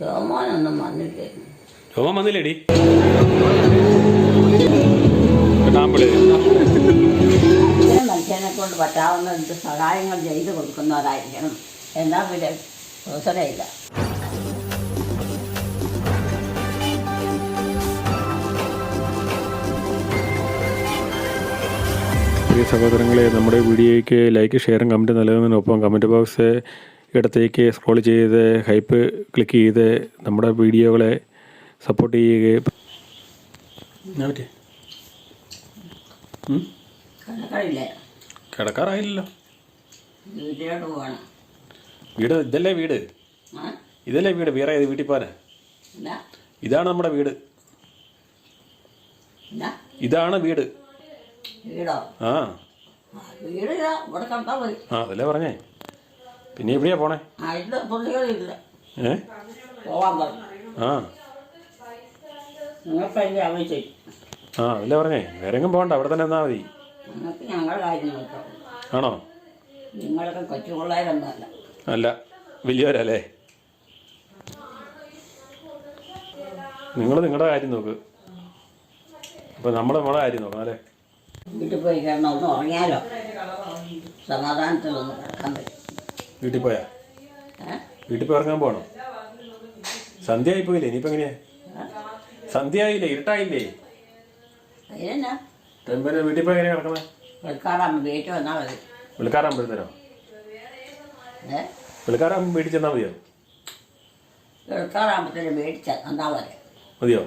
രോമോനൊന്നും വന്നില്ലേ? വന്നില്ലേടി. ടാമ്പിൾ ഇങ്ങനെ മനുഷ്യനെ കൊണ്ട് പറ്റാവുന്ന എന്ത് സഹായങ്ങൾ ചെയ്തു കൊടുക്കുന്നവരായിരിക്കണം. എന്നാ പിന്നെ അവസരമില്ല പ്രിയ സഹോദരങ്ങളെ നമ്മുടെ വീഡിയോയ്ക്ക് ലൈക്ക് ഷെയറും കമന്റ് നൽകുന്നതിനൊപ്പം കമന്റ് ബോക്സ് ഇടത്തേക്ക് സ്ക്രോൾ ചെയ്ത് ഹൈപ്പ് ക്ലിക്ക് ചെയ്ത് നമ്മുടെ വീഡിയോകളെ സപ്പോർട്ട് ചെയ്യുകയും കിടക്കാറായില്ലല്ലോ. വീട് ഇതല്ലേ വീട്? ഇതല്ലേ വീട്? വേറെ ഏത് വീട്ടിൽ ഇതാണ് നമ്മുടെ വീട്. ഇതാണ് വീട്. ആ അതല്ലേ പറഞ്ഞേ. പിന്നെ എവിടെയാ പോണേ? ആ അല്ല ഏ? പറഞ്ഞു. ആ. ആ വേറെ എങ്ങും പോകണ്ട അവിടെ തന്നെ എന്നാ മതി. ആണോ? അല്ല വലിയവരല്ലേ? നിങ്ങൾ നിങ്ങളുടെ കാര്യം നോക്ക്. അപ്പൊ നമ്മൾ നമ്മുടെ കാര്യം നോക്കണം അല്ലേ? വീട്ടിൽ പോയി കിടന്ന് ഒന്ന് ഉറങ്ങിയാലോ? സമാധാനത്തിലൊന്ന് കിടക്കാൻ പറ്റും. വീട്ടിൽ പോയാ? വീട്ടിൽ പോയി ഇറങ്ങാൻ പോകണം സന്ധ്യ ആയി പോയില്ലേ ഇനിയിപ്പോ എങ്ങനെയാ? സന്ധ്യ ആയില്ലേ ഇരുട്ടായില്ലേ? വീട്ടിൽ പോയി എങ്ങനെയാ കിടക്കണേ? വിളിക്കാറാകുമ്പോഴത്തേനോ വിളിക്കാറാകുമ്പോൾ വീട്ടിൽ ചെന്നാൽ മതിയോ? മതി. മതിയോ?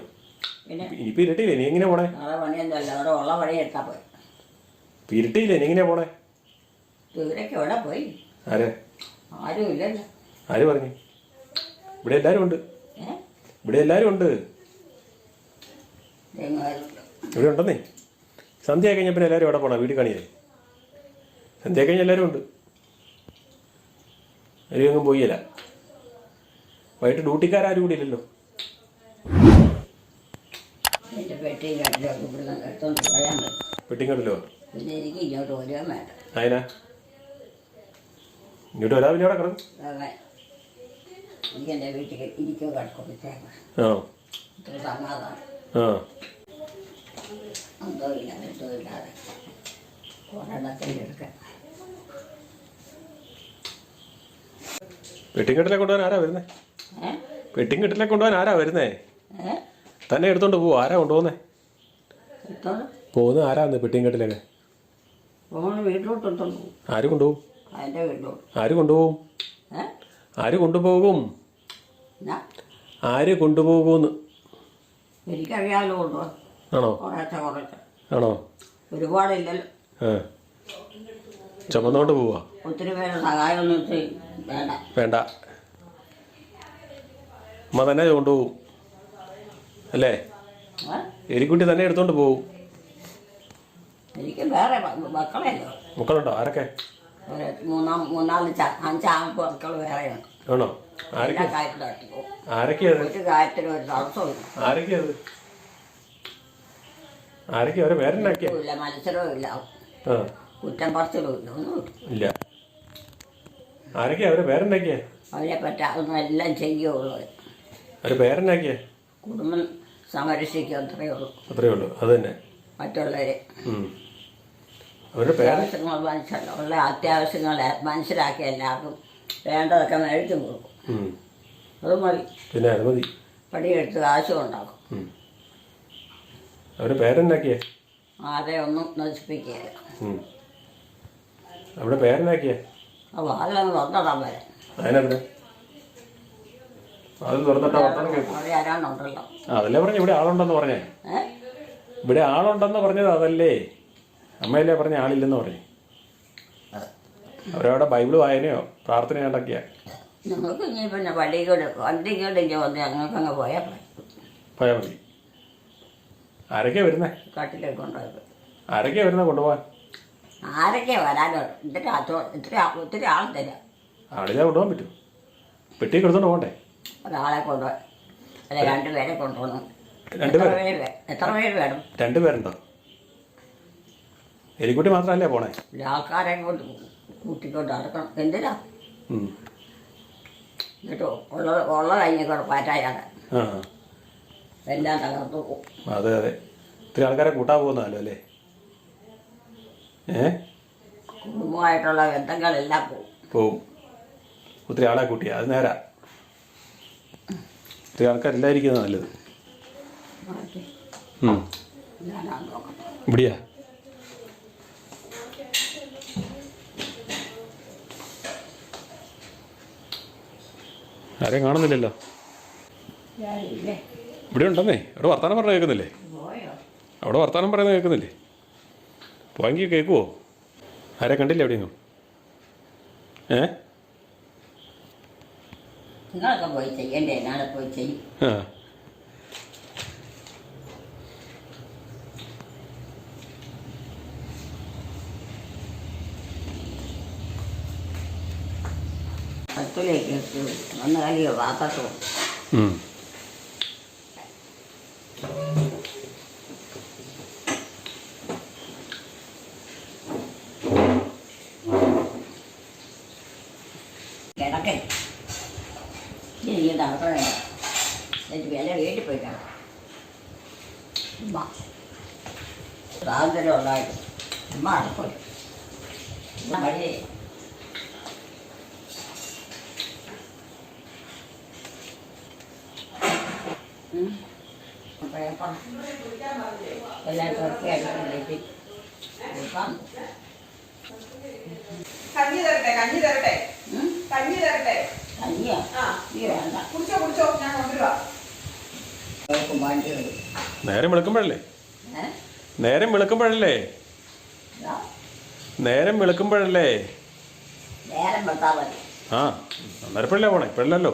ഇനിയിപ്പോ ഇരുട്ടിയില്ലേ? ഇനി എങ്ങനെ പോണേ? ഉള്ള പണി പോയി ഇരുട്ടിയില്ലേ? ഇനി എങ്ങനെയാ പോണേ? ദൂരേക്ക് എവിടെ പോയി? ആരെ? ആരും പറഞ്ഞു? ഇവിടെ എല്ലാരും ഉണ്ട്. ഇവിടെ എല്ലാരും ഉണ്ട്. ഇവിടെ ഉണ്ടെന്നേ. സന്ധ്യ കഴിഞ്ഞ പിന്നെ എല്ലാരും ഇവിടെ പോണം? വീട് കാണിയേ സന്ധ്യ കഴിഞ്ഞ എല്ലാരും ഉണ്ട്. എങ്ങും പോയില്ല. വൈകിട്ട് ഡ്യൂട്ടിക്കാരും കൂടി ഇല്ലല്ലോ. എന്റെ പെട്ടി കട്ടിലൊക്കെ ഇവിടുന്ന് എടുത്തോണ്ട് പോയാൽ മതി വെട്ടിങ്ങോട്ടല്ലോ പിന്നെ എനിക്ക് ഇങ്ങോട്ട് വരികയും വേണ്ട അതിനാ ഇങ്ങോട്ട് പിന്നെ അവിടെ കിടക്കും. ആ. കൊണ്ടുപോകാൻ ആരാ വരുന്നേ? ഏ? വെട്ടിങ്ങട്ടിലെ കൊണ്ടുപോകാൻ ആരാ വരുന്നേ? തന്നെ എടുത്തോണ്ട് പോവും? ആരാ കൊണ്ടുപോകുന്നേ? പോകുന്ന ആരാന്ന് പോകും ആര് കൊണ്ടുപോകും? ആര് കൊണ്ടുപോകും? ആര് കൊണ്ടുപോകും? ആര് കൊണ്ടുപോകുമെന്ന് ആണോ? ആണോ? ഒരുപാടില്ലല്ലോ. ചുമന്നോണ്ട് പോവാ? ഒത്തിരി സഹായമൊന്നും വേണ്ട. വേണ്ട. അമ്മ തന്നെ കൊണ്ടുപോകും. അല്ലേ? എരിക്കുട്ടി എലിക്കുട്ടി തന്നെ എടുത്തോണ്ട് പോവും. എനിക്ക് വേറെ മക്കളുണ്ടോ? ആരൊക്കെ? ഒരു മൂന്നാം മൂന്നാൽ ച മക്കൾ വേറെയാണ്. ആണോ? ആരൊക്കെയാ? ഒരു കാര്യത്തിലും ഒരു തടസ്സവും ഇല്ല. ആരൊക്കെയാ അത്? ആരൊക്കെയാ? അവരെ പേരെന്നാക്കിയ ഇല്ല മത്സരവും ഇല്ല. ആ. കുറ്റം പറച്ചിലും ഇല്ല ഒന്നുമില്ല. ഇല്ല. ആരൊക്കെയാ? അവരെ പേരെന്നാക്കിയ അവരെ പറ്റാവുന്ന എല്ലാം ചെയ്യുള്ളൂ അവരെ പേരെന്നാക്കിയ കുടുംബം സംരക്ഷിക്കുക അത്രയേ ഉള്ളൂ. അത്രേ ഉള്ളൂ. അത് തന്നെ. മറ്റുള്ളവരെ. ഉം. അവരുടെ അത്യാവശ്യങ്ങൾ മനസ്സിലാക്കി ഉള്ള അത്യാവശ്യങ്ങൾ മനസ്സിലാക്കി എല്ലാവർക്കും വേണ്ടതൊക്കെ എഴുതി കൊടുക്കും. അത് മതി. പിന്നെ അത് മതി. പടിയെടുത്ത് കാശും ഉണ്ടാക്കും അവരുടെ പേരെന്നാക്കിയ ആരെ ഒന്നും നശിപ്പിക്കുകയില്ല. അവരുടെ പേരെന്നാക്കിയ ആ അതിലങ്ങ് തുറന്നിടാൻ വരെ. അതിനെന്തിനാ അത് തുറന്നിട്ട് വർത്തമാനം കേൾക്കും അവിടെ അതല്ലേ പറഞ്ഞു? ഇവിടെ ആളുണ്ടെന്ന് പറഞ്ഞേ. ഇവിടെ ആളുണ്ടെന്ന് പറഞ്ഞത് അതല്ലേ? അമ്മയല്ലേ പറഞ്ഞ ആളില്ലെന്ന് പറഞ്ഞു അവരവിടെ ബൈബിൾ വായനയോ പ്രാർത്ഥന ഉണ്ടാക്കിയ? ഞങ്ങൾക്ക് ഇനി പിന്നെ പള്ളിക്കൂടെ വണ്ടിക്കൂടെ ഇങ്ങനെ വന്ന് ഞങ്ങൾക്ക് അങ്ങ് പോയാൽ മതി. പോയാൽ മതി. ആരൊക്കെയാ വരുന്നേ? കാട്ടിലേക്ക് കൊണ്ടുപോയത്. ആരൊക്കെയാ വരുന്നേ കൊണ്ടുപോകാൻ ആരൊക്കെയാ വരാനോ? ഇത്തിരി അച്ചോ ഇത്തിരി ആ- ഒത്തിരി ആളില്ലാതെ കൊണ്ടുപോകാൻ പറ്റും പെട്ടി കൊടുത്തോണ്ട് പോകണ്ടേ? ഒരാളെ കൊണ്ടുപോയി അല്ലെ രണ്ടുപേരെ കൊണ്ടുപോകണം. എത്ര പേര്? വേ- എത്ര പേര് വേണം? രണ്ടുപേരുണ്ടോ? എലിക്കുട്ടി മാത്രമല്ലേ പോണേ? ഒരു ആൾക്കാരെ കൊണ്ട് കൂട്ടിക്കൊണ്ട് നടക്കണം. എന്തിനാ? ഉം. എന്നിട്ട് ഉള്ള ഉള്ള കഴിഞ്ഞ കൂടെ പാറ്റായാണ് ആ. എല്ലാം തകർത്തു പോകും അതെ അതെ. ഇത്തിരി ആൾക്കാരെ കൂട്ടാൻ പോകുന്നതല്ലോ അല്ലേ? ഏ? കുടുംബമായിട്ടുള്ള ബന്ധങ്ങളെല്ലാം പോകും പോവും. ഒത്തിരി ആളെ കൂട്ടിയ അത് നേരാ. ഒത്തിരി ആൾക്കാരില്ലായിരിക്കുന്നത് നല്ലത്. മാറ്റി. ഉം. ഇവിടെയാ? ആരെയും കാണുന്നില്ലല്ലോ. ഇവിടെ ഉണ്ടെന്നേ. അവിടെ വർത്താനം പറഞ്ഞ കേൾക്കുന്നില്ലേ? അവിടെ വർത്താനം പറയുന്നത് കേൾക്കുന്നില്ലേ? പോയെങ്കിൽ കേൾക്കുവോ? ആരെ കണ്ടില്ല എവിടെയെങ്കിലും ഏ? നിങ്ങളൊക്കെ പോയി ചെയ്യണ്ടേ? നാളെ പോയി ചെയ്യും. ആ. ഇട്ട് വന്ന് കളിയോ പാത്രത്തോ ഉം. കിടക്കേ എനിക്ക് നടക്കണേ എന്നിട്ട് വില വീട്ടിൽ പോയി കിടക്കും ഉമ്മ സ്വാതന്ത്ര്യം ഉണ്ടായിട്ട് ഉമ്മ നടക്കും വഴി പേപ്പർ എല്ലാം തുറക്കിയായിട്ട് കൊടുക്കാൻ കഞ്ഞി തരട്ടെ കഞ്ഞി തരട്ടെ ഉം? കഞ്ഞി തരട്ടെ കഞ്ഞിയോ ആ നീ വേണ്ട കുടിച്ചോ കുടിച്ചോ ഞാൻ കൊണ്ടുവരുവാ അവർക്ക് വണ്ടി വരും നേരം വെളുക്കുമ്പോഴല്ലേ ഏ നേരം വെളുക്കുമ്പോഴല്ലേ ഇതാ, നേരം വെളുക്കുമ്പോഴല്ലേ നേരം അന്നേരം ആ അന്നേരപ്പോഴല്ലേ പോണേ ഇപ്പോഴല്ലോ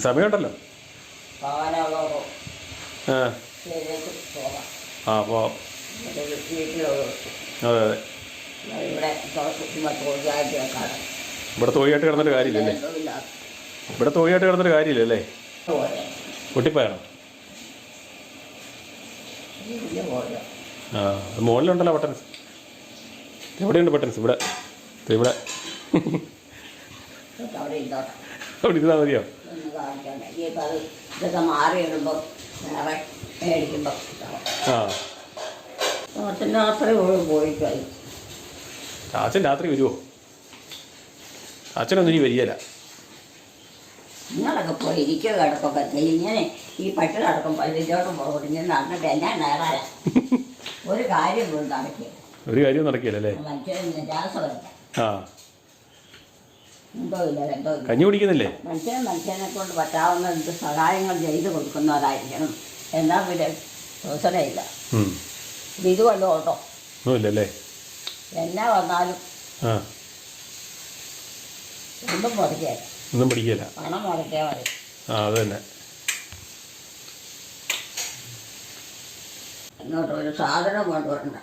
സമയമുണ്ടല്ലോ. ആ. ആ അതെ അതെ. ഇവിടെ തോഴിയായിട്ട് കിടന്നിട്ട് കാര്യമില്ലല്ലേ? ഇവിടെ തോഴിയായിട്ട് കിടന്നിട്ട് കാര്യമില്ലല്ലേ? കുട്ടിപ്പോയാണോ? പൊട്ടിപ്പോയാണോ ആ മുകളിലുണ്ടല്ലോ ബട്ടൺസ് എവിടെയുണ്ട് ബട്ടൺസ് ഇവിടെ. ഇവിടെ. അവിടെ ഇരുന്നാൽ മതിയോ? ഇതൊക്കെ ആ. ഓട്ടത്തിന്റെ രാത്രി ചാച്ചൻ രാത്രി വരുമോ അച്ഛനൊന്നും ഇനി വരികയില്ല നിങ്ങളൊക്കെ പോയി ഇരിക്കുക ഇങ്ങനെ ഈ പട്ടി പോകും ഇങ്ങനെ നടന്നിട്ട് എന്നാ ഒരു കാര്യം പോലും നടക്കുക ഒരു കാര്യം നടക്കില്ലല്ലേ ആ. കഞ്ഞി കുടിക്കുന്നില്ലേ? മനുഷ്യൻ മനുഷ്യനെ കൊണ്ട് പറ്റാവുന്ന എന്ത് സഹായങ്ങൾ ചെയ്തു കൊടുക്കുന്നവരായിരിക്കണം. എന്നാൽ പിന്നെ ഉം. ഇത് വല്ലതും ഉണ്ടോ? ഒന്നുമില്ലല്ലേ എന്നാ വന്നാലും ഒന്നും മുടക്കിയ ഒന്നും പിടിക്കില്ല. പണം മുടക്കിയാൽ മതി. ആ അത് തന്നെ. ഇങ്ങോട്ട് ഒരു സാധനം കൊണ്ടുവരണ്ട.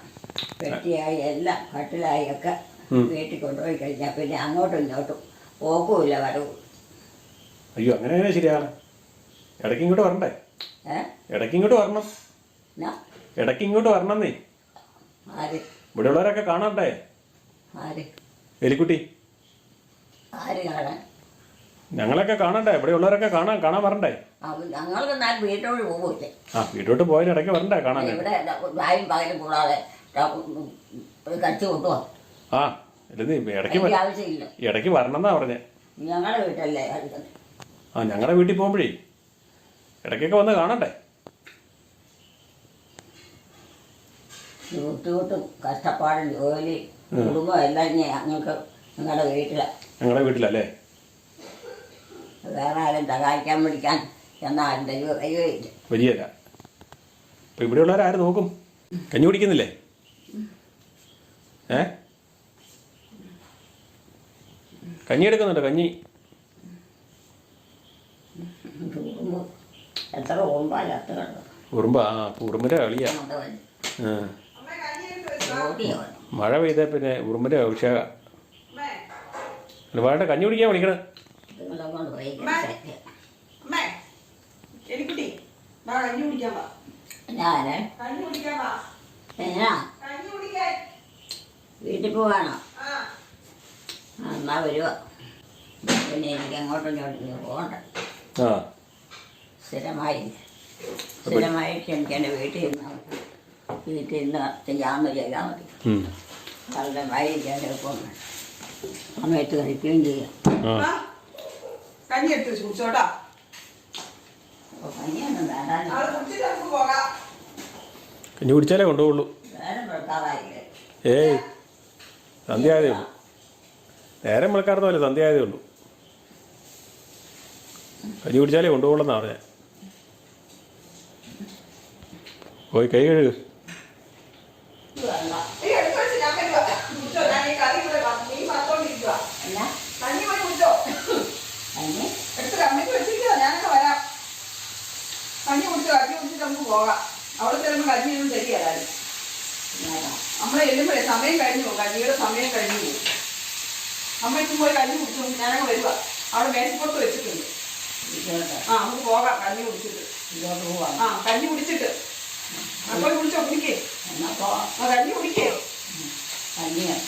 പെട്ടിയായി എല്ലാം കട്ടിലായി ഒക്കെ. വീട്ടിൽ കൊണ്ടുപോയി കഴിഞ്ഞാൽ പിന്നെ അങ്ങോട്ടും ഇങ്ങോട്ടും പോക്കുമില്ല വരവും. അയ്യോ അങ്ങനെ അങ്ങനെ ശരിയാണ്? ഇടയ്ക്ക് ഇങ്ങോട്ട് വരണ്ടേ? ഇടയ്ക്ക് ഇങ്ങോട്ട് വരണം. ഇടയ്ക്ക് ഇങ്ങോട്ട് വരണമെന്നേ നീ. ഇവിടെ ഉള്ളവരൊക്കെ കാണണ്ടേ? എലിക്കുട്ടി. ഞങ്ങളൊക്കെ കാണണ്ടേ? ഇവിടെ ഉള്ളവരൊക്കെ കാണാൻ കാണാൻ വരണ്ടേ? ഞങ്ങൾക്ക് എന്നാൽ വീട്ടോട് പോകില്ലേ ആ വീട്ടോട്ട് പോയാൽ ഇടയ്ക്ക് വരണ്ടേ കാണാൻ? ഇവിടെ കൂടാതെ ഒരു കച്ചി കൊണ്ടുപോകാം ആ ഇടയ്ക്ക് വ- ആവശ്യമില്ല. ഇടയ്ക്ക് വരണം എന്നാ പറഞ്ഞേ. ഞങ്ങളുടെ വീട്ടല്ലേ ആ ഞങ്ങളുടെ വീട്ടിൽ പോകുമ്പോഴേ ഇടയ്ക്കൊക്കെ വന്ന് കാണട്ടെ ബുദ്ധിമുട്ടും കഷ്ടപ്പാടും ജോലി കുടുംബം എല്ലാം ഇനി ഞങ്ങൾക്ക് ഞങ്ങളുടെ വീട്ടിലാണ് ഞങ്ങളുടെ വീട്ടിലല്ലേ? വേറെ ആരും സഹായിക്കാൻ പിടിക്കാൻ എന്നാൽ ദൈവം ദൈവമില്ല വരികയില്ല അപ്പം ഇവിടെ ഉള്ളവരാര് നോക്കും? കഞ്ഞി കുടിക്കുന്നില്ലേ? ഏ? കഞ്ഞി എടുക്കുന്നുണ്ടോ? കഞ്ഞി? എത്ര ഉറുമ്പ? ആ ഉറുമ്പിന്റെ കളിയാ. അമ്മ കഞ്ഞി എടുത്ത് വെച്ചോ മഴ പെയ്ത പിന്നെ ഉറുമ്പിന്റെ അഭിഷേക ഒരുപാട് വേണ്ട കഞ്ഞി കുടിക്കാൻ വിളിക്കണം. വാ കഞ്ഞി കുടിക്കാൻ വാ. ഞാൻ കഞ്ഞി കുടിക്കാൻ വാ. വീട്ടിൽ പോവാണോ? എന്നാ വരുക പിന്നെ എനിക്ക് അങ്ങോട്ടും ഇങ്ങോട്ടും പോകണ്ട. ആ. സ്ഥിരമായി. സ്ഥിരമായിട്ട് എനിക്ക് എന്റെ വീട്ടിൽ ഇരുന്നാൽ വീട്ടിൽ ഇരുന്ന് ചെയ്യാമെന്ന് ചെയ്താൽ മതി. വളരെ എളുപ്പമാണ് സമയത്ത് കഴിക്കുകയും ചെയ്യാം. കഞ്ഞി എടുത്ത് കഞ്ഞിയൊന്നും വേണ്ട കഞ്ഞി കുടിച്ചാലേ കൊണ്ടുപോകുള്ളൂ. ഏയ്. സന്ധ്യ ആയതേ ഉള്ളൂ. നേരം വിളക്കാർന്നല്ലേ സന്ധ്യ ആയതേ ഉള്ളൂ. കഞ്ഞി കുടിച്ചാലേ കൊണ്ടുപോകണമെന്നാണ് പറഞ്ഞത് പോയി കൈ കഴുകു. കഞ്ഞി കുടിച്ചോ കുടിച്ചിട്ട് നമുക്ക് പോകാം. അവിടെ ചെല്ലുമ്പോൾ കഞ്ഞിയൊന്നും ശരിയല്ലായിരുന്നു വേണ്ട നമ്മളെ ചെല്ലുമ്പോഴേ സമയം കഴിഞ്ഞു പോകും. കഞ്ഞിയുടെ സമയം കഴിഞ്ഞു പോകും. അമ്മ ഇപ്പം പോയി കഞ്ഞി കുടിച്ചു ഞാനങ്ങ് വരുക അവിടെ മേശപ്പുറത്ത് വെച്ചിട്ടുണ്ട്. ആ നമുക്ക് പോകാം. കഞ്ഞി കുടിച്ചിട്ട് ആ കഞ്ഞി കുടിച്ചിട്ട് അപ്പോൾ കുടിച്ചോ കുടിക്കേ എന്നാ ആ കഞ്ഞി കുടിക്കേ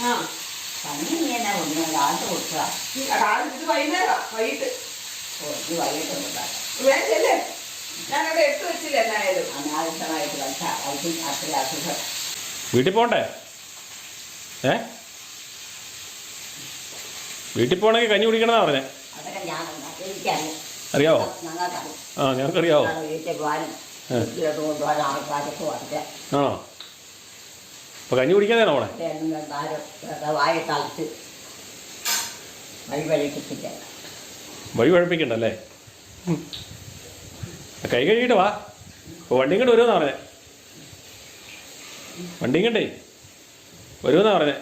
ആ. കഞ്ഞി നീ എന്നാ കൊണ്ടു കാലത്ത് കൊടുക്കുക ഈ കാലം ഇത് വൈകുന്നേരം വൈകിട്ട്. ഞാനവിടെ എടുത്തു വെച്ചില്ല എന്നായാലും. അനാവശ്യമായിട്ട് കഴിച്ച് അത്ര അസുഖം വീട്ടിൽ പോകണ്ടേ ഏ? വീട്ടിൽ പോകണമെങ്കിൽ കഞ്ഞി കുടിക്കണമെന്നാ പറഞ്ഞേ. അറിയാവോ? ആ ഞങ്ങൾക്കറിയാവോ ആണോ? അപ്പൊ കഞ്ഞി കുടിക്കാതെയാണോ അവിടെ വഴി വഴിക്കിട്ടില്ല വഴി കുഴപ്പിക്കണ്ടല്ലേ ഉം. കൈ കഴുകിയിട്ട് വാ. വണ്ടി ഇങ്ങോട്ട് വരുമെന്നാ പറഞ്ഞേ. വണ്ടി കണ്ടേ വരുമെന്നാ പറഞ്ഞേ.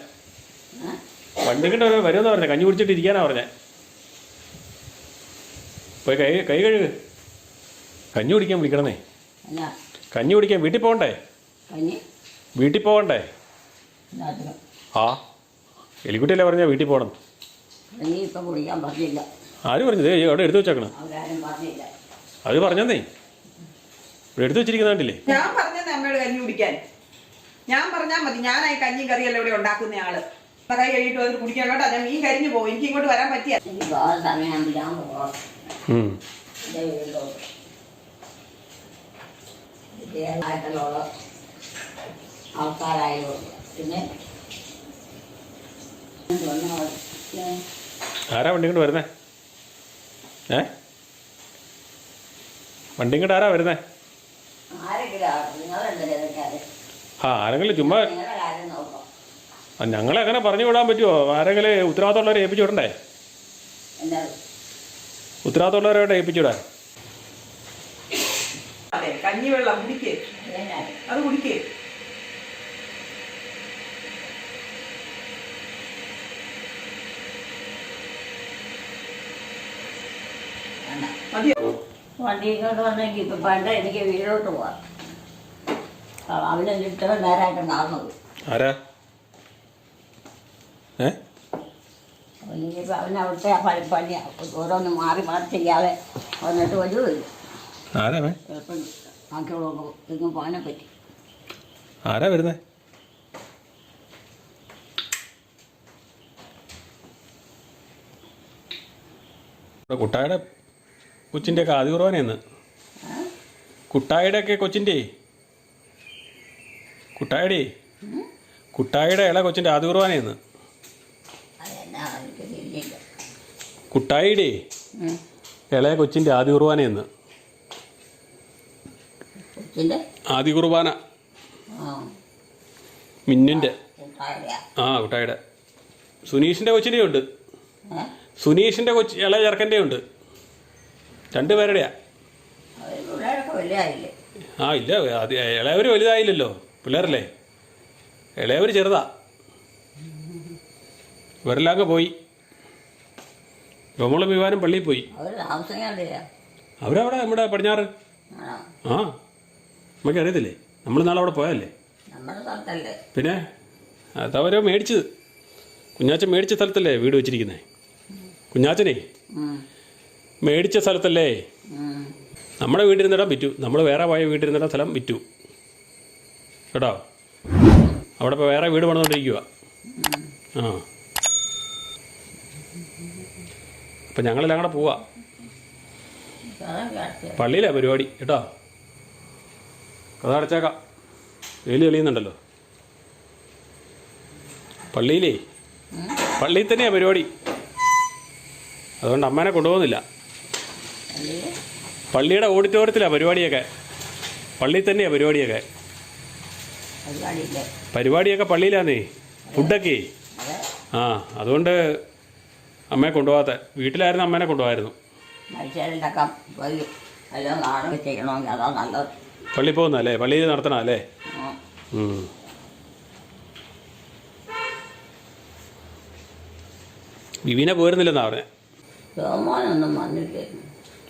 വണ്ടി കണ്ട വരും വരുമെന്നാ പറഞ്ഞേ. കഞ്ഞി കുടിച്ചിട്ട് ഇരിക്കാനാ പറഞ്ഞേ. പോയി കൈ കൈ കഴുകു. കഞ്ഞി കുടിക്കാൻ വിളിക്കണമേ. കഞ്ഞി കുടിക്കാൻ വീട്ടിൽ പോകണ്ടേ? വീട്ടിൽ പോകണ്ടേ? ആ. എലിക്കുട്ടിയല്ലേ പറഞ്ഞാൽ വീട്ടിൽ പോകണം. ആര് പറഞ്ഞത്? അവിടെ എടുത്തു വെച്ചേക്കണം? അത് പറഞ്ഞേ ഇവിടെ എടുത്തു വെച്ചിരിക്കുന്ന കണ്ടില്ലേ? ഞാൻ പറഞ്ഞത് അമ്മയോട് കഞ്ഞി കുടിക്കാൻ? ഞാൻ പറഞ്ഞാൽ മതി ഞാനായി കഞ്ഞിയും കറിയല്ല ഇവിടെ ഉണ്ടാക്കുന്ന ആൾ. കൈ കഴിയിട്ട് വന്നിട്ട് കുടിക്കാൻ കേട്ടോ ഞാൻ മീൻ കരിഞ്ഞു പോകും എനിക്ക് ഇങ്ങോട്ട് വരാൻ പറ്റിയ. പിന്നെ ആരാ വണ്ടി കൊണ്ട് വരുന്നേ? ഏ? വണ്ടി കൊണ്ട് ആരാ വരുന്നേ? ആരെങ്കിലും ആ ആരെങ്കിലും ചുമ്മാ കാര്യം നോക്കാം ആ, ഞങ്ങളെങ്ങനെ പറഞ്ഞു വിടാൻ പറ്റുമോ ആരെങ്കിലും ഉത്തരവാദിത്തമുള്ളവരെ ഏൽപ്പിച്ചു വിടണ്ടേ? എന്താ ഉത്തരവാദിത്തമുള്ളവരെ ഏൽപ്പിച്ചു വിടാൻ. അതെ കഞ്ഞി വെള്ളം കുടിക്കേ. വേണ്ട. അത് കുടിക്കേ വന്നെങ്കിൽ ഇപ്പം പണ്ട് എനിക്ക് വീട്ടിലോട്ട് പോവാം. അവനെ ഇത്ര നേരമായിട്ട് നടന്നത് ആരാ? ഏ? അപ്പോൾ ഇനിയിപ്പോൾ അവൻ അവിടുത്തെ പണി പണി ഓരോന്ന് മാറി മാറി ചെയ്യാതെ വന്നിട്ട് വരുമില്ല ആരാ വേ ചിലപ്പം ബാക്കിയുള്ള ഇങ്ങ് പോകാനെ പറ്റി. ആരാ വരുന്നേ? കുട്ടായുടെ കൊച്ചിന്റെ ഒക്കെ ആദ്യ കുറവാനേന്ന് കുട്ടായുടെ ഒക്കെ കൊച്ചിന്റെ കുട്ടായുടെ. കുട്ടായിയുടെ ഇള കൊച്ചിന്റെ ആദ്യ കുർബാനയെന്ന് കുട്ടായിയുടെ ഇളയ കൊച്ചിന്റെ ആദ്യ കുർബാനയെന്ന് ആദ്യ കുർബാന മിന്നിന്റെ. മിന്നിന്റെ ആ കുട്ടായിടെ. സുനീഷിന്റെ കൊച്ചിന്റെ ഉണ്ട്. സുനീഷിന്റെ സുനീഷിന്റെ കൊച്ചി ഇളയ ചെറുക്കന്റെ ഉണ്ട് രണ്ടുപേരുടെയാ ആ ഇല്ല അത് ഇളയവർ വലുതായില്ലല്ലോ. പിള്ളേരല്ലേ? ഇളയവർ ചെറുതാ. ഇവരെല്ലാം പോയി. നമ്മളെ വിവാനം പള്ളിയിൽ പോയി. അവരവിടെ നമ്മുടെ പടിഞ്ഞാറ്? ആ. നമുക്ക് അറിയത്തില്ലേ? നമ്മൾ നാളെ അവിടെ പോയല്ലേ പിന്നെ അതവരോ മേടിച്ചത്. കുഞ്ഞാച്ചൻ മേടിച്ച സ്ഥലത്തല്ലേ വീട് വെച്ചിരിക്കുന്നേ? കുഞ്ഞാച്ചനെ? മേടിച്ച സ്ഥലത്തല്ലേ? നമ്മുടെ വീട്ടിൽ നിന്നിടാൻ വിറ്റു. നമ്മൾ വേറെ പോയ വീട്ടിൽ നിന്നിടാൻ സ്ഥലം വിറ്റു. കേട്ടോ. അവിടെ ഇപ്പോൾ വേറെ വീട് പണിതുകൊണ്ടിരിക്കുക ആ. അപ്പം ഞങ്ങളെല്ലാം കൂടെ പോവാ. പള്ളിയിലാണ് പരിപാടി കേട്ടോ. കഥ അടച്ചേക്കാം വെയിൽ തെളിയുന്നുണ്ടല്ലോ പള്ളിയിലേ? പള്ളിയിൽ തന്നെയാ പരിപാടി. അതുകൊണ്ട് അമ്മേനെ കൊണ്ടുപോകുന്നില്ല. പള്ളിയുടെ ഓഡിറ്റോറിയത്തിലാണ് പരിപാടിയൊക്കെ. പള്ളിയിൽ തന്നെയാണ് പരിപാടിയൊക്കെ. പരിപാടിയൊക്കെ പള്ളിയിലാന്നേ? ഫുഡൊക്കെ? ആ അതുകൊണ്ട് അമ്മയെ കൊണ്ടുപോകാത്ത വീട്ടിലായിരുന്നു അമ്മേനെ കൊണ്ടുപോകായിരുന്നു. പള്ളി പോകുന്ന അല്ലേ പള്ളിയിൽ നടത്തണം അല്ലേ ബിബിനെ പോയിരുന്നില്ലെന്നാ പറഞ്ഞേ?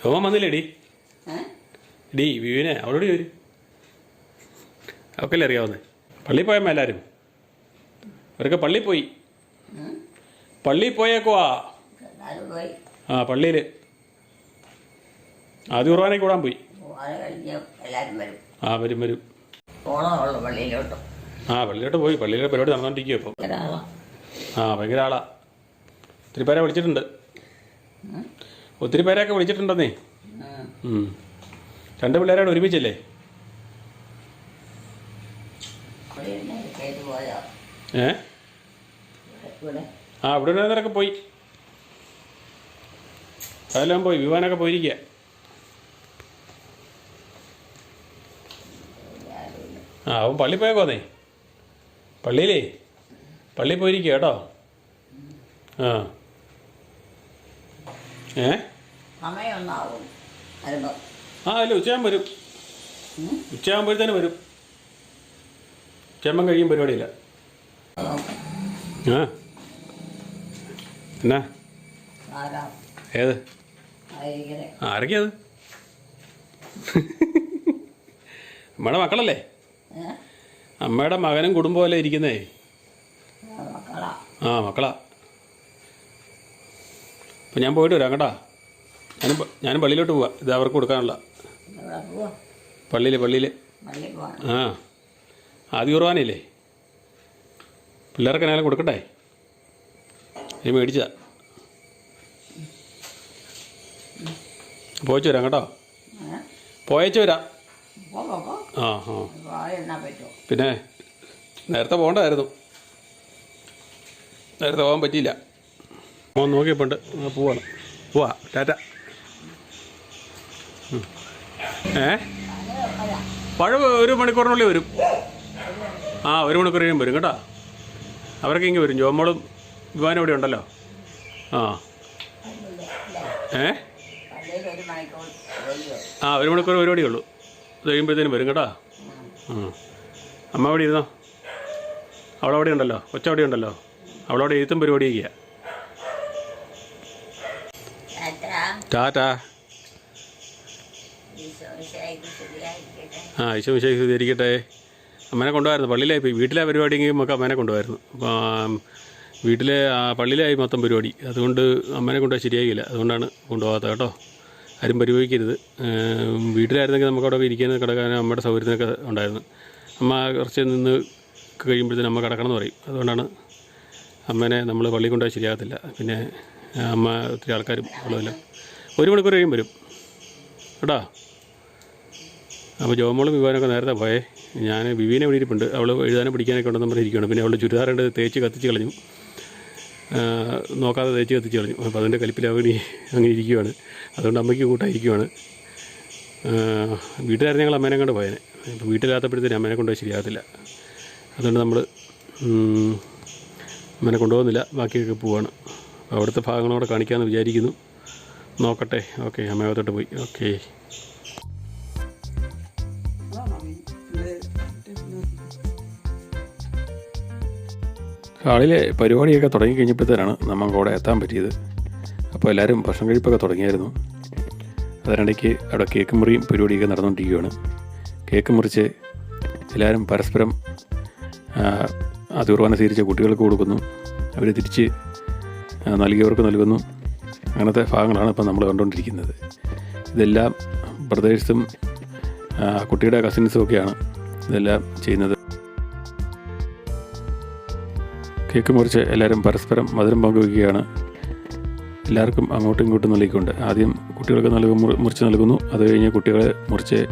രോമൻ വന്നില്ലേ ഡി ഡി വിവീനെ അവളോട് അല്ലേ അവക്കല്ലേ അറിയാവുന്നേ? പള്ളിയിൽ പോയമ്മ എല്ലാവരും അവരൊക്കെ പള്ളി പോയി. പള്ളി പള്ളിയിൽ പോയേക്കുവാ പോയി. ആ പള്ളിയിൽ ആദ്യ കുർബാനയ്ക്ക് കൂടാൻ പോയി. ആ വരും വരും. ആ പള്ളിയിലോട്ട് പോയി. പള്ളിയിലെ പരിപാടി നടന്നുകൊണ്ടിരിക്കുക ഇപ്പോൾ ആ ഭയങ്കര ആളാ. ഒത്തിരി പേരെ വിളിച്ചിട്ടുണ്ട്. ഒത്തിരി പേരെയൊക്കെ വിളിച്ചിട്ടുണ്ടെന്നേ. രണ്ട് പിള്ളേരോട് ഒരുമിച്ചല്ലേ അവിടെ ഇരുന്ന് കയറ്റി പോയോ ഏ? ആ ഇവിടെ നിന്നൊക്കെ പോയി. അതെല്ലാം പോയി വിവാനൊക്കെ പോയിരിക്കുക ആ അവൻ പള്ളി പോയേക്കോന്നേ പള്ളിയിലേ? പള്ളി പോയിരിക്കുക കേട്ടോ. ആ. ഏ? ആ അല്ല ഉച്ചയാകുമ്പോൾ വരും. ഉച്ചയാകുമ്പോഴത്തേന് വരും. ചെമ്മൻ കഴിയും പരിപാടിയില്ല. ആ. എന്നാ? ഏത്? ആരൊക്കെയത് അമ്മയുടെ മക്കളല്ലേ? അമ്മയുടെ മകനും കുടുംബമല്ലേ ഇരിക്കുന്നേ? ആ, മക്കളാ. അപ്പം ഞാൻ പോയിട്ട് വരാം കേട്ടാ. ഞാനും ഞാനും പള്ളിയിലോട്ട് പോവാം. ഇത് അവർക്ക് കൊടുക്കാനുള്ള. പള്ളിയിൽ പള്ളിയിൽ ആ. ആദ്യ കുർബാനയില്ലേ പിള്ളേർക്ക് എന്നാലും കൊടുക്കട്ടെ ഇത് മേടിച്ചതാ. പോയിച്ചു വരാം കേട്ടോ. പോയച്ചു വരാം. ആ ആ. പിന്നെ നേരത്തെ പോകണ്ടായിരുന്നു. നേരത്തെ പോകാൻ പറ്റിയില്ല. പോകാൻ നോക്കിയപ്പോണ്ട് പോവാണ്. പോവാ. ടാറ്റ. ഏ? പഴം ഒരു മണിക്കൂറിനുള്ളിൽ വരും. ആ ഒരു മണിക്കൂർ കഴിയുമ്പോൾ വരും കേട്ടോ. അവരൊക്കെ ഇങ്ങനെ വരും. ജോമോളും വിമാനം ഇവിടെ ഉണ്ടല്ലോ? ആ. ഏ? ആ ഒരു മണിക്കൂർ പരിപാടിയേ ഉള്ളൂ കഴിയുമ്പോഴത്തേനും വരും കേട്ടോ. അമ്മ അവിടെ ഇരുന്നോ? അവളവിടെ ഉണ്ടല്ലോ? കൊച്ചവിടെ ഉണ്ടല്ലോ? അവളവിടെ എഴുത്തും പരിപാടിയൊക്കെയാ ടാറ്റാ. ആ ഈശോ വിശേഷം അമ്മേനെ കൊണ്ടുപോയിരുന്നു പള്ളിയിലായി പോയി. വീട്ടിലെ പരിപാടിയെങ്കിൽ നമുക്ക് അമ്മേനെ കൊണ്ടുപോയിരുന്നു അപ്പം വീട്ടിലെ പള്ളിയിലായി മൊത്തം പരിപാടി. അതുകൊണ്ട് അമ്മേനെ കൊണ്ടുപോയി ശരിയായില്ല. അതുകൊണ്ടാണ് കൊണ്ടുപോകാത്തത് കേട്ടോ. ആരും പരിപോഗിക്കരുത് വീട്ടിലായിരുന്നെങ്കിൽ നമുക്ക് അവിടെ ഇരിക്കാനും കിടക്കാനും അമ്മയുടെ സൗകര്യത്തിനൊക്കെ ഉണ്ടായിരുന്നു. അമ്മ കുറച്ച് നിന്ന് കഴിയുമ്പോഴത്തേനും അമ്മ കിടക്കണം എന്ന് പറയും. അതുകൊണ്ടാണ് അമ്മേനെ നമ്മൾ പള്ളി കൊണ്ടുപോയി ശരിയാകത്തില്ല. പിന്നെ അമ്മ ഒത്തിരി ആൾക്കാരും ഉള്ളതല്ല. ഒരു മണിക്കൂർ കഴിയും വരും. കേട്ടോ. അപ്പോൾ ജോമോളും വിവാനൊക്കെ നേരത്തെ പോയേ. ഞാൻ വിവീനെ വിളിയിട്ടുണ്ട് അവൾ എഴുതാനും പിടിക്കാനൊക്കെ ഉണ്ടെന്ന് പറഞ്ഞിരിക്കുകയാണ് പിന്നെ അവളുടെ ചുരിദാറുണ്ട് തേച്ച് കത്തിച്ച് കളഞ്ഞു. നോക്കാതെ തേച്ച് കത്തിച്ച് കളഞ്ഞു. അപ്പോൾ അതിന്റെ കലിപ്പിൽ അവണി അങ്ങനെ ഇരിക്കുകയാണ് അതുകൊണ്ട് അമ്മയ്ക്ക് കൂട്ടായിരിക്കുവാണ് വീട്ടിലായിരുന്നു ഞങ്ങൾ അമ്മേനെ കൊണ്ട് പോയേനെ. ഇപ്പോൾ വീട്ടിലാത്തപ്പോഴത്തേനും അമ്മേനെ കൊണ്ടുപോയി ശരിയാകത്തില്ല. അതുകൊണ്ട് നമ്മൾ അമ്മേനെ കൊണ്ടുപോകുന്നില്ല. ബാക്കിയൊക്കെ പോവാണ്. അപ്പോൾ അവിടുത്തെ ഭാഗങ്ങളോടെ കാണിക്കാമെന്ന് വിചാരിക്കുന്നു. നോക്കട്ടെ. ഓക്കെ അമ്മയോത്തോട്ട് പോയി. ഓക്കെ. കാളിലെ പരിപാടിയൊക്കെ തുടങ്ങി കഴിഞ്ഞപ്പോഴത്തേനാണ് നമുക്ക് അവിടെ എത്താൻ പറ്റിയത്. അപ്പോൾ എല്ലാവരും ഭക്ഷണം കഴിപ്പൊക്കെ തുടങ്ങിയായിരുന്നു. അതിനിടയ്ക്ക് അവിടെ കേക്ക് മുറിയും പരിപാടിയൊക്കെ നടന്നുകൊണ്ടിരിക്കുകയാണ്. കേക്ക് മുറിച്ച് എല്ലാവരും പരസ്പരം അതിർവാന സ്വീകരിച്ച കുട്ടികൾക്ക് കൊടുക്കുന്നു. അവർ തിരിച്ച് നൽകിയവർക്ക് നൽകുന്നു. അങ്ങനത്തെ ഭാഗങ്ങളാണ് ഇപ്പോൾ നമ്മൾ കണ്ടുകൊണ്ടിരിക്കുന്നത്. ഇതെല്ലാം ബ്രദേഴ്സും കുട്ടിയുടെ കസിൻസും ഒക്കെയാണ് ഇതെല്ലാം ചെയ്യുന്നത്. കേക്ക് മുറിച്ച് എല്ലാവരും പരസ്പരം മധുരം പങ്കുവയ്ക്കുകയാണ്. എല്ലാവർക്കും അങ്ങോട്ടും ഇങ്ങോട്ടും നൽകിക്കൊണ്ട് ആദ്യം കുട്ടികൾക്ക് നൽകും മുറി- മുറിച്ച് നൽകുന്നു. അത് കഴിഞ്ഞ് കുട്ടികളെ മുറിച്ച്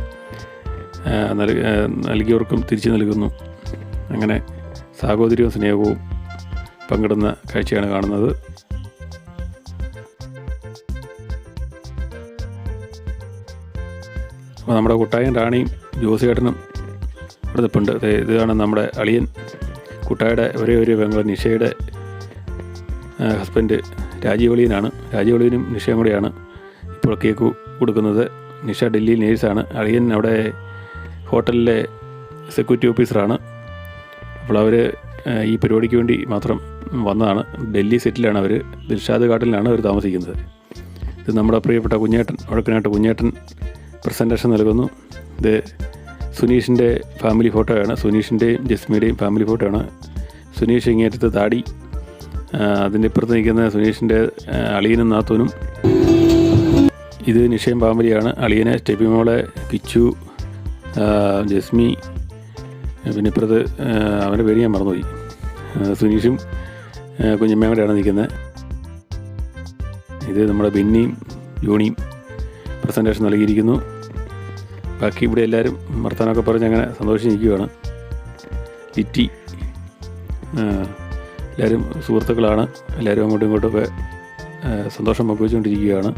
നൽകിയവർക്കും തിരിച്ചു നൽകുന്നു. അങ്ങനെ സാഹോദര്യവും സ്നേഹവും പങ്കിടുന്ന കാഴ്ചയാണ് കാണുന്നത്. അപ്പോൾ നമ്മുടെ കുട്ടായും റാണിയും ജോസിയേട്ടനും ഇവിടെ നിൽപ്പുണ്ട് ഇതാണ് നമ്മുടെ അളിയൻ. കുട്ടായുടെ ഒരേ ഒരു പെങ്ങൾ നിഷയുടെ ഹസ്ബൻഡ് രാജീവ് അളിയനാണ് രാജീവ് അളിയനും നിഷയും കൂടെയാണ് ഇപ്പോൾ കേക്ക് കൊടുക്കുന്നത്. നിഷ ഡൽഹിയിൽ നേഴ്സാണ് അളിയൻ അവിടെ ഹോട്ടലിലെ സെക്യൂരിറ്റി ഓഫീസറാണ് അപ്പോൾ അവർ ഈ പരിപാടിക്ക് വേണ്ടി മാത്രം വന്നതാണ്. ഡൽഹി സെറ്റിലാണ് അവർ ദിൽഷാദ് ഗാർഡനിലാണ് അവർ താമസിക്കുന്നത്. ഇത് നമ്മുടെ പ്രിയപ്പെട്ട കുഞ്ഞേട്ടൻ വഴക്കനായിട്ട് കുഞ്ഞേട്ടൻ പ്രസന്റേഷൻ നൽകുന്നു. ഇത് സുനീഷിന്റെ ഫാമിലി ഫോട്ടോയാണ് സുനീഷിന്റെയും ജസ്മിയുടെയും ഫാമിലി ഫോട്ടോയാണ് സുനീഷ് ഇങ്ങേറ്റത്ത് താടി. അതിന്റെ ഇപ്പുറത്ത് നിൽക്കുന്ന സുനീഷിന്റെ അളിയനും നാത്തൂനും. ഇത് നിഷയം ഫാമിലിയാണ് അളിയനെ സ്റ്റെപ്പി മോളെ കിച്ചു ജസ്മി പിന്നെ ഇപ്പുറത്ത് അവന്റെ പേര് ഞാൻ മറന്നുപോയി. സുനീഷും കുഞ്ഞമ്മയും കൂടെയാണ് നിൽക്കുന്നത്. ഇത് നമ്മുടെ ബിന്നിയും ജോണിയും പ്രസന്റേഷൻ നൽകിയിരിക്കുന്നു. ബാക്കി ഇവിടെ എല്ലാവരും വർത്തമാനമൊക്കെ പറഞ്ഞ് അങ്ങനെ സന്തോഷിച്ചിരിക്കുകയാണ് ലിറ്റി എല്ലാവരും സുഹൃത്തുക്കളാണ്. എല്ലാവരും അങ്ങോട്ടും ഇങ്ങോട്ടൊക്കെ സന്തോഷം പങ്കുവച്ചുകൊണ്ടിരിക്കുകയാണ്.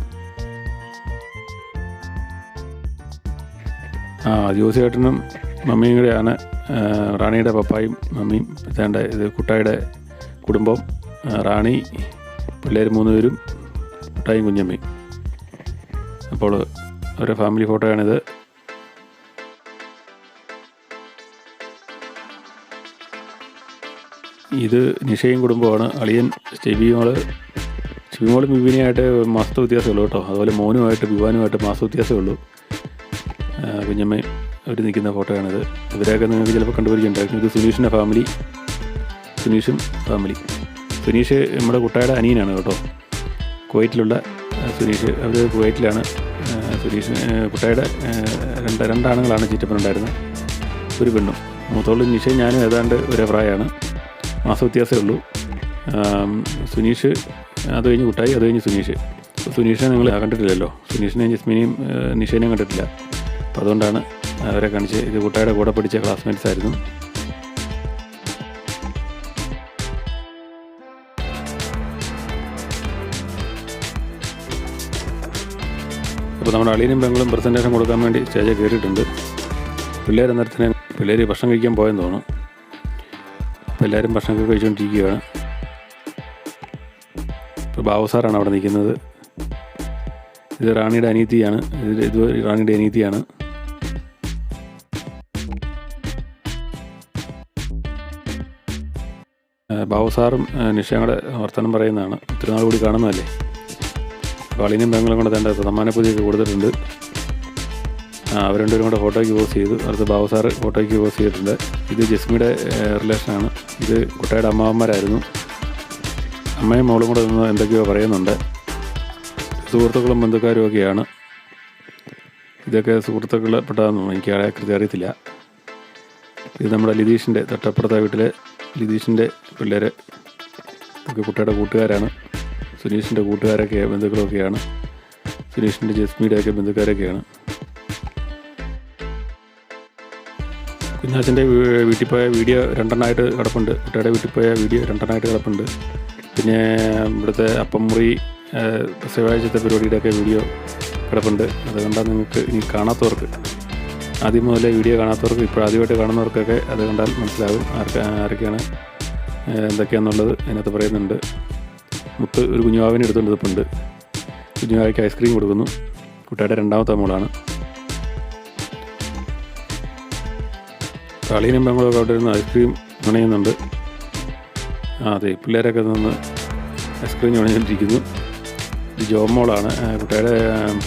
ആ ജോസിയേട്ടനും മമ്മിയും കൂടെയാണ്. റാണിയുടെ പപ്പായും മമ്മിയും ഇതേണ്ട ഇത് കുട്ടായുടെ കുടുംബം. റാണി പിള്ളേർ മൂന്നുപേരും കുട്ടായും കുഞ്ഞമ്മയും. അപ്പോൾ ഒരു ഫാമിലി ഫോട്ടോയാണിത്. ഇത് നിഷയും കുടുംബമാണ് അളിയൻ സ്റ്റെബിമോൾ സ്റ്റെബിമോളും ബിബിനിയായിട്ട് മാസത്തെ വ്യത്യാസമുള്ളൂ കേട്ടോ. അതുപോലെ മോനുമായിട്ട് വിവാനുമായിട്ട് മാസ വ്യത്യാസമേ ഉള്ളൂ. ആ, കുഞ്ഞമ്മയും അവർ നിൽക്കുന്ന ഫോട്ടോയാണിത്. ഇവരെയൊക്കെ നിങ്ങൾക്ക് ചിലപ്പോൾ കണ്ടുപിടിച്ചിട്ടുണ്ടായിരുന്നു ഇത് സുനീഷിന്റെ ഫാമിലി. സുനീഷും ഫാമിലി. സുനീഷ് നമ്മുടെ കുട്ടായുടെ അനിയനാണ് കേട്ടോ. കുവൈറ്റിലുള്ള സുനീഷ്. അവർ കുവൈറ്റിലാണ്. സുനീഷ് കുട്ടായുടെ രണ്ട് രണ്ടാണുങ്ങളാണ് ചുറ്റപ്പനുണ്ടായിരുന്നത്. ഒരു പെണ്ണും. മൂത്തോളും നിഷയും ഞാനും ഏതാണ്ട് ഒരു പ്രായമാണ് മാസ വ്യത്യാസമേ ഉള്ളൂ. സുനീഷ് അത് കഴിഞ്ഞ് കുട്ടായി അത് കഴിഞ്ഞ് സുനീഷ്. സുനീഷിനെ നിങ്ങൾ കണ്ടിട്ടില്ലല്ലോ. സുനീഷിനെയും ജസ്മിനെയും നിഷേനെയും കണ്ടിട്ടില്ല. അപ്പോൾ അതുകൊണ്ടാണ് അവരെ കാണിച്ച് ഇത് കുട്ടായുടെ കൂടെ പഠിച്ച ക്ലാസ്മേറ്റ്സ് ആയിരുന്നു. അപ്പോൾ നമ്മുടെ അളിയനും പെങ്ങളും പ്രസന്റേഷൻ കൊടുക്കാൻ വേണ്ടി സ്റ്റേജിൽ കയറിയിട്ടുണ്ട്. പിള്ളേർ അന്നേരത്തിന് പിള്ളേർ ഭക്ഷണം കഴിക്കാൻ പോയെന്ന് തോന്നുന്നു. എല്ലാവരും ഭക്ഷണമൊക്കെ കഴിച്ചുകൊണ്ടിരിക്കുകയാണ് ഇപ്പോൾ ബാബു സാറാണ് അവിടെ നിൽക്കുന്നത്. ഇത് റാണിയുടെ അനീതിയാണ്. ഇത് ഇത് റാണിയുടെ അനീതിയാണ്. ബാബു സാറും ആ, നിഷയും കൂടെ വർത്തമാനം പറയുന്നതാണ്. ഒത്തിരി നാൾ കൂടി കാണുന്നതല്ലേ? അപ്പോൾ അളിനും പെങ്ങളും തേണ്ട സമ്മാനപ്പൂജയൊക്കെ കൊടുത്തിട്ടുണ്ട്. അവർ രണ്ടുപേരും കൂടെ ഫോട്ടോയ്ക്ക് പോസ്റ്റ് ചെയ്തു. അടുത്ത് ബാബു സാറ് ഫോട്ടോയ്ക്ക് പോസ്റ്റ് ചെയ്തിട്ടുണ്ട്. ഇത് ജസ്മിയുടെ റിലേഷനാണ്. ഇത് കുട്ടയുടെ അമ്മാവന്മാരായിരുന്നു. അമ്മയും മോളും കൂടെ നിന്ന് എന്തൊക്കെയോ പറയുന്നുണ്ട്. സുഹൃത്തുക്കളും ബന്ധുക്കാരും ഒക്കെയാണ്. ഇതൊക്കെ സുഹൃത്തുക്കൾ എനിക്ക് ആളെ കൃത്യം അറിയത്തില്ല. ഇത് നമ്മുടെ ലിതീഷിന്റെ തൊട്ടപ്പുറത്തെ വീട്ടിലെ ലിതീഷിന്റെ പിള്ളേർ ഇതൊക്കെ കുട്ടിയുടെ കൂട്ടുകാരാണ്. സുനീഷിന്റെ കൂട്ടുകാരൊക്കെ ബന്ധുക്കളൊക്കെയാണ്. സുനീഷിന്റെ ജസ്മിയുടെയൊക്കെ ബന്ധുക്കാരൊക്കെയാണ്. കുഞ്ഞാച്ചന്റെ വീട്ടിൽ പോയ വീഡിയോ രണ്ടെണ്ണമായിട്ട് കിടപ്പുണ്ട്. കുട്ടിയുടെ വീട്ടിൽ പോയ വീഡിയോ രണ്ടെണ്ണമായിട്ട് കിടപ്പുണ്ട്. പിന്നെ ഇവിടുത്തെ അപ്പം മുറി ശനിയാഴ്ചത്തെ പരിപാടിയുടെയൊക്കെ വീഡിയോ കിടപ്പുണ്ട്. അത് കണ്ടാൽ നിങ്ങൾക്ക് ഇനി കാണാത്തവർക്ക് ആദ്യം മുതലേ വീഡിയോ കാണാത്തവർക്ക് ഇപ്പോൾ ആദ്യമായിട്ട് കാണുന്നവർക്കൊക്കെ അത് കണ്ടാൽ മനസ്സിലാകും ആർക്ക് ആരൊക്കെയാണ് എന്തൊക്കെയാണെന്നുള്ളത് അതിനകത്ത് പറയുന്നുണ്ട്. മുത്ത് ഒരു കുഞ്ഞുവാവിനെ എടുത്തുകൊണ്ട് ഉണ്ട് കുഞ്ഞുവാവിക്ക് ഐസ്ക്രീം കൊടുക്കുന്നു. കുട്ടിയുടെ രണ്ടാമത്തെ മോളാണ്. കളിയും പെങ്ങളൊക്കെ അവിടെ ഇരുന്ന് ഐസ്ക്രീം ഉണയുന്നുണ്ട് ആ അതെ പിള്ളേരൊക്കെ നിന്ന് ഐസ്ക്രീം ഉണഞ്ഞുകൊണ്ടിരിക്കുന്നു ഇത് ജോമോളാണ് കുട്ടിയുടെ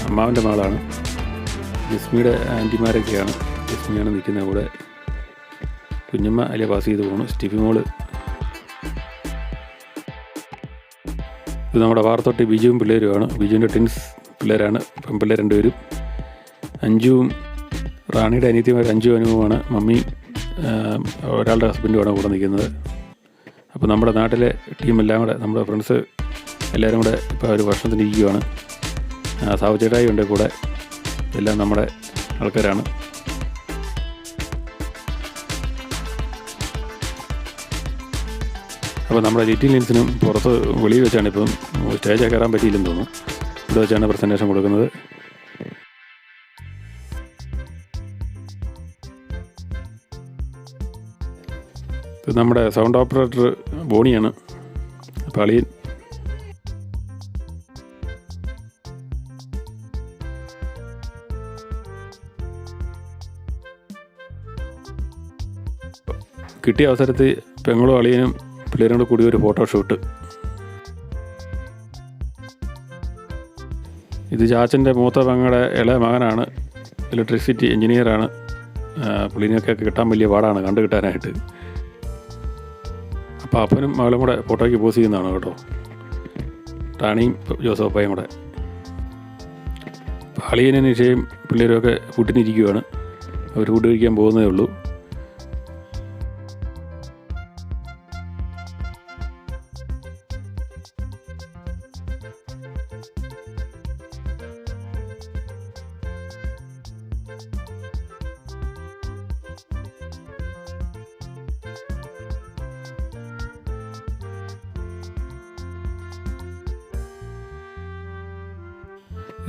അമ്മാവിന്റെ മകളാണ്. ജസ്മിയുടെ ആന്റിമാരൊക്കെയാണ്. ജസ്മിയാണ് നിൽക്കുന്നത് കൂടെ. കുഞ്ഞമ്മ അതിലെ പാസ് ചെയ്ത് പോകണം സ്റ്റീഫി മോൾ. ഇത് നമ്മുടെ വാർത്തോട്ടി ബിജുവും പിള്ളേരുമാണ്. ബിജുവിന്റെ ടിൻസ് പിള്ളേരാണ് പെൺപിള്ളേർ രണ്ടുപേരും. അഞ്ചുവും റാണിയുടെ അനിയത്തിമാർ അഞ്ചു അനുഭവമാണ് മമ്മി ഒരാളുടെ ഹസ്ബൻഡുമാണ് കൂടെ നിൽക്കുന്നത്. അപ്പോൾ നമ്മുടെ നാട്ടിലെ ടീമെല്ലാം കൂടെ നമ്മുടെ ഫ്രണ്ട്സ് എല്ലാവരും കൂടെ ഇപ്പോൾ ഒരു ഭക്ഷണത്തിന് ഇരിക്കുകയാണ് സാവചേട്ടായി സാവു ഉണ്ട് കൂടെ. എല്ലാം നമ്മുടെ ആൾക്കാരാണ്. അപ്പോൾ നമ്മുടെ ലിറ്റിൽ ലിൻസിനും പുറത്ത് വെളിയിൽ വെച്ചാണ് ഇപ്പം സ്റ്റേജ് കയറാൻ പറ്റിയില്ലെന്ന് തോന്നുന്നു. ഇവിടെ വെച്ചാണ് പ്രസന്റേഷൻ കൊടുക്കുന്നത്. ഇത് നമ്മുടെ സൗണ്ട് ഓപ്പറേറ്റർ ബോണിയാണ്. അപ്പോൾ കിട്ടിയ അവസരത്തിൽ പെങ്ങളും അളിയനും പിള്ളേരും കൂടെ കൂടി ഒരു ഫോട്ടോ ഷൂട്ട് ഇത് ചാച്ചന്റെ മൂത്ത പെങ്ങളുടെ ഇളയ മകനാണ്. ഇലക്ട്രിസിറ്റി എഞ്ചിനീയറാണ് പുള്ളിനെയൊക്കെ കിട്ടാൻ വലിയ പാടാണ് കണ്ടു കിട്ടാനായിട്ട് അപ്പോൾ അപ്പനും മകളും കൂടെ ഫോട്ടോയ്ക്ക് പോസ് ചെയ്യുന്നതാണ് കേട്ടോ. റാണിയും ജോസഫായും കൂടെ. അളിയനും നിഷയും പിള്ളേരുമൊക്കെ ഫുഡിനിരിക്കുകയാണ് അവർ ഫുഡ് പോകുന്നതേ ഉള്ളൂ.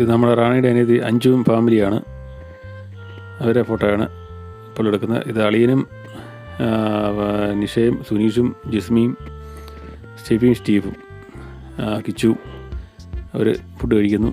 നമ്മുടെ റാണിയുടെ അനിയതി അഞ്ചും ഫാമിലിയാണ്. അവരെ ഫോട്ടോയാണ് ഇപ്പോൾ എടുക്കുന്നത് ഇത് അളിയനും നിഷയും സുനീഷും ജിസ്മിയും സ്റ്റീഫിയും സ്റ്റീഫും കിച്ചു. അവർ ഫുഡ് കഴിക്കുന്നു.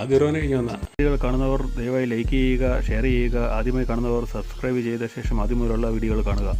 ആദ്യം കഴിഞ്ഞ് വന്ന. കാണുന്നവർ ദയവായി ലൈക്ക് ചെയ്യുക ഷെയർ ചെയ്യുക ആദ്യമായി കാണുന്നവർ സബ്സ്ക്രൈബ് ചെയ്ത ശേഷം ആദ്യം മുതലുള്ള വീഡിയോകൾ കാണുക.